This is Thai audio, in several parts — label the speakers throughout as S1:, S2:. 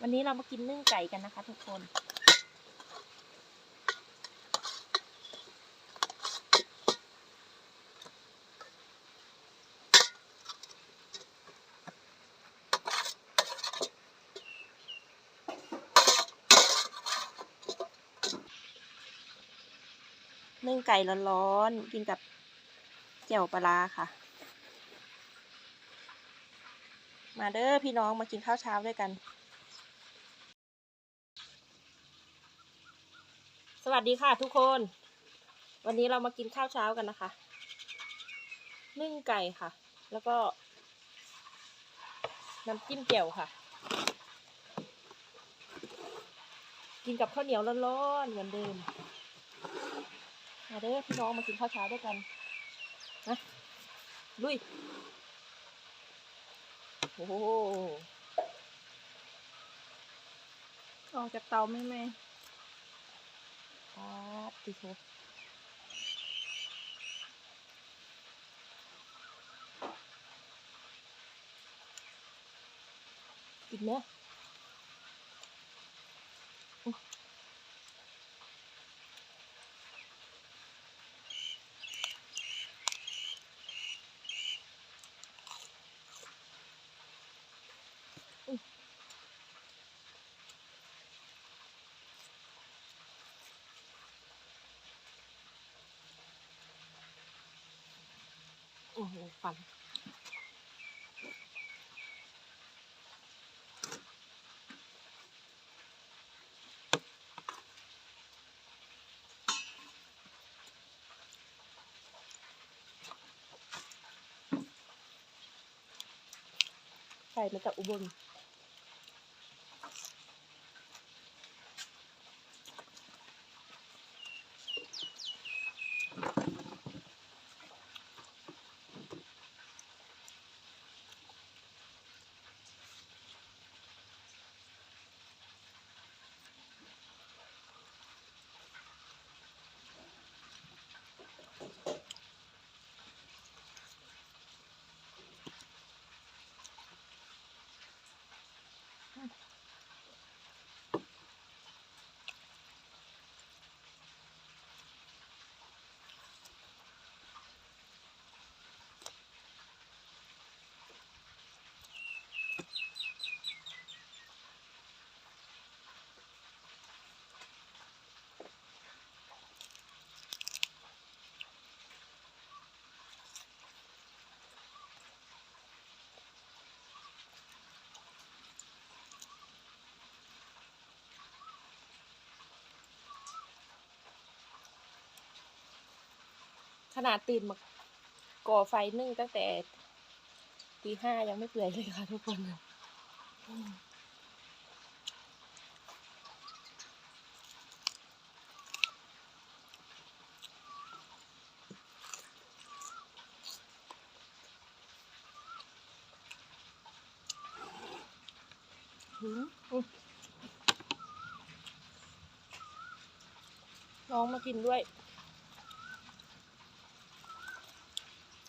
S1: วันนี้เรามากินนึ่งไก่กันนะคะ ทุกคน นึ่งไก่ร้อนๆกินกับแจ่วปลาร้าค่ะ มาเด้อพี่น้องมากินข้าวเช้าด้วยกัน สวัสดีค่ะทุกคน วันนี้เรามากินข้าวเช้ากันนะคะ นึ่งไก่ค่ะ แล้วก็ น้ำจิ้มแจ่วค่ะ กินกับข้าวเหนียวร้อนๆเหมือนเดิมมาเด้อพี่น้องมากินข้าวเช้าด้วยกันนะลุยโอ้โห
S2: ออกจากเตาไม่แม่
S1: ครับติโชกินไหม โอ้โหฟัน ไก่มาจากอุบล ขนาดตื่นมาก่อไฟนึ่งตั้งแต่ตีห้ายังไม่เปื่อยเลยค่ะทุกคนน้องมากินด้วย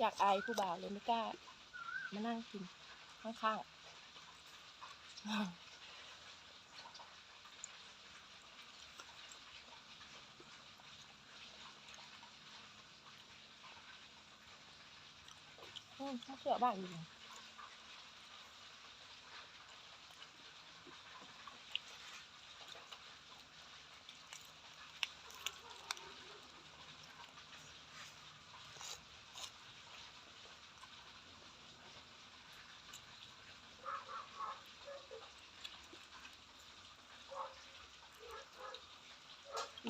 S1: อยากอายผู้บ่าวเลยไม่กล้า มานั่งกินข้างๆอืมถ้าเสือ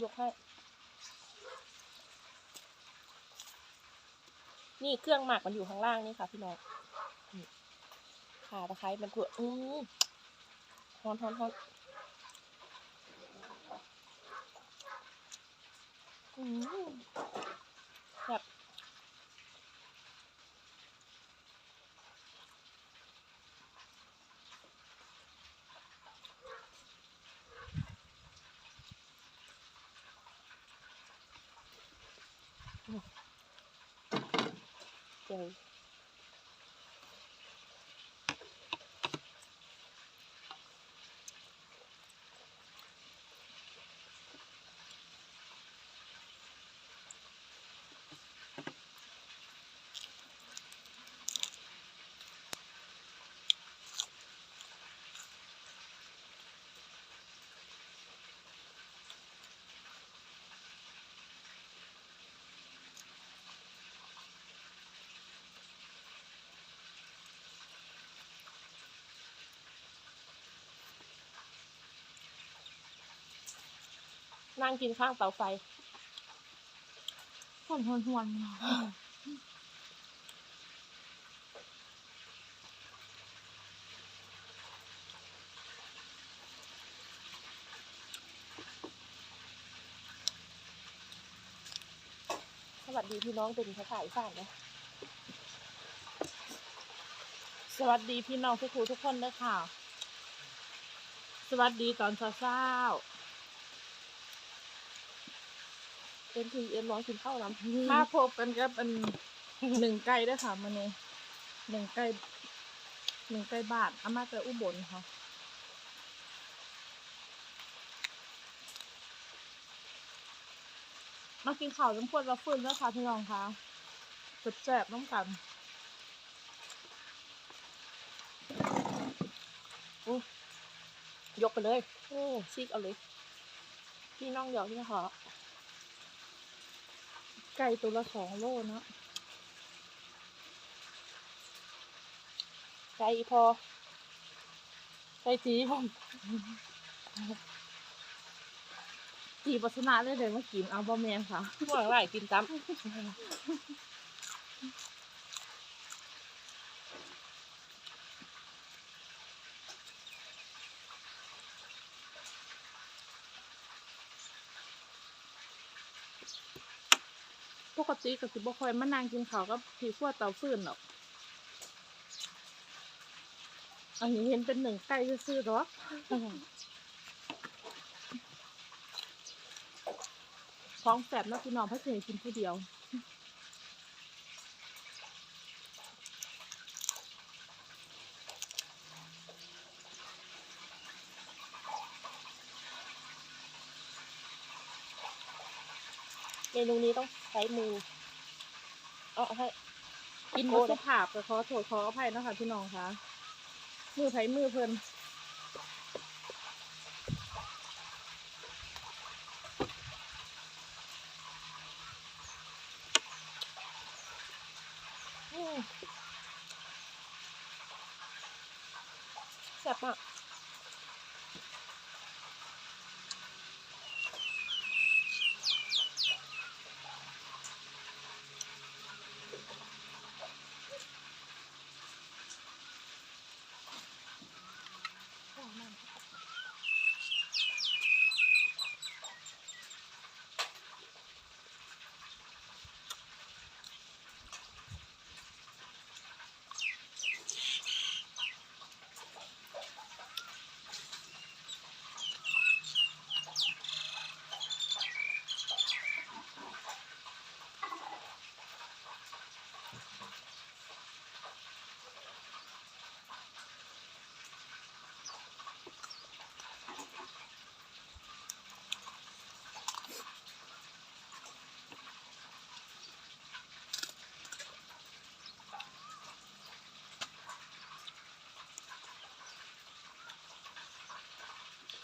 S1: ยกให้ นี่เครื่องหมักมันอยู่ข้างล่างนี่ค่ะ พี่น้องขาตะไคร้มันถั่วอืมฮอนฮอนฮอนอืมแบบ เนั่งกินข้างเตาไฟ
S2: หวนหวนหวน
S1: สวัสดีพี่น้องเป็นภาษาอีสานนะ
S2: สวัสดีพี่น้องทุกครูทุกคนด้วยค่ะ สวัสดีตอนเช้า
S1: เป็นทีเอ็มร้องกินข้าวน้ำ
S2: ๆมาพบกันกับอันหนึ่งไก่ด้วยค่ะมันนี้หนึ่งไก่หนึ่งไก่บาทอามาจากอุบลค่ะมากินข้าวน้ำข้นเราฟื้นแล้วค่ะพี่น้องคะแซ่บๆน้ำกัน
S1: ยกไปเลย โอ้ซีกเอาเลย พี่น้องหยอกพี่ขอ
S2: ไก่ตัวละสองโลเนาะ
S1: ใจพอไก่จีผม
S2: จีบัสนะเลยเลยมากินเอาบะเมียนค่ะ
S1: ห่วงไหลกินจ้ำ
S2: ปกติก็สิบ่ค่อยมานั่งกินข้าวกับผีขั้วเตาฟืนหรอกอันนี้เห็นเป็นหนึ่งไก่ซื่อๆหรอกท้องแสบนะพี่น้องพราะเจกินผู้เดียว
S1: เมนูนี้ต้อง ใช้มือ เอาเอาให้
S2: กิน
S1: โอ้
S2: มา
S1: ได้
S2: สุภาพก็ขอโทษขออภัยนะคะพี่น้องคะมือไผมือเพิ่น
S1: อืมแซ่บมาก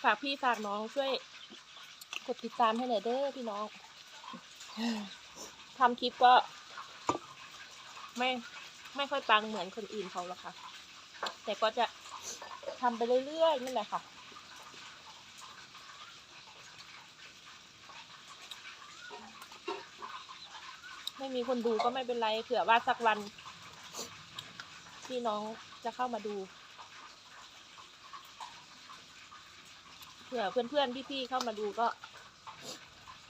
S1: ฝากพี่ฝากน้องช่วย กดติดตามให้หน่อยเด้อพี่น้องทำคลิปก็ ไม่ไม่ค่อยปังเหมือนคนอื่นเขาหรอกค่ะ แต่ก็จะทำไปเรื่อยๆนั่แหละค่ะไม่มีคนดูก็ไม่เป็นไรเผื่อว่าสักวัน พี่น้องจะเข้ามาดู เผื่อเพื่อนๆพี่ๆเข้ามาดูก็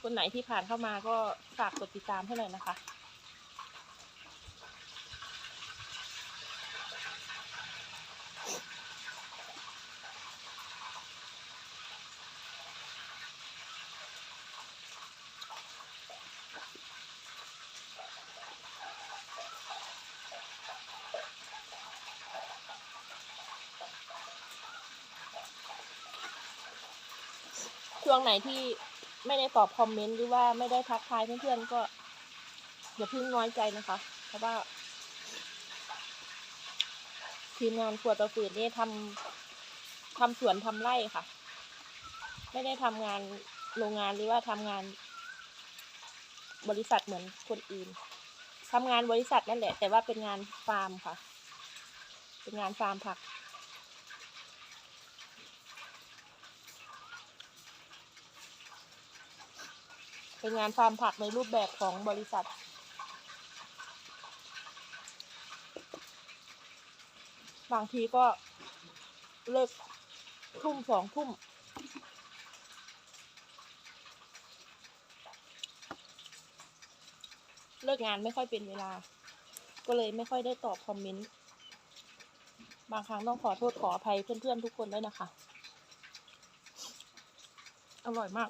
S1: คนไหนที่ผ่านเข้ามาก็ฝากกดติดตามให้หน่อยนะคะ ช่วงไหนที่ไม่ได้ตอบคอมเมนต์หรือว่าไม่ได้ทักทายเพื่อนๆก็อย่าเพิ่งน้อยใจนะคะ เพราะว่าทีมงานครัวตะฝืนนี่ทำทำสวนทำไร่ค่ะ ไม่ได้ทำงานโรงงานหรือว่าทำงาน บริษัทเหมือนคนอื่นทำงานบริษัทนั่นแหละ แต่ว่าเป็นงานฟาร์มค่ะ เป็นงานฟาร์มผัก เป็นงานฟาร์มผักในรูปแบบของบริษัท บางทีก็เลิกทุ่มสองทุ่มเลิกงานไม่ค่อยเป็นเวลา ก็เลยไม่ค่อยได้ตอบคอมเมนต์ บางครั้งต้องขอโทษขออภัยเพื่อนๆทุกคนด้วยนะคะ อร่อยมาก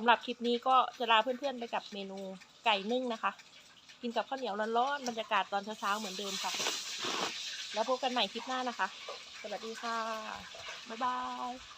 S1: สำหรับคลิปนี้ก็จะลาเพื่อนๆไปกับเมนูไก่นึ่งนะคะ กินกับข้าวเหนียวร้อนๆบรรยากาศตอนเช้าๆเหมือนเดิมค่ะ แล้วพบกันใหม่คลิปหน้านะคะ สวัสดีค่ะ บ๊ายบาย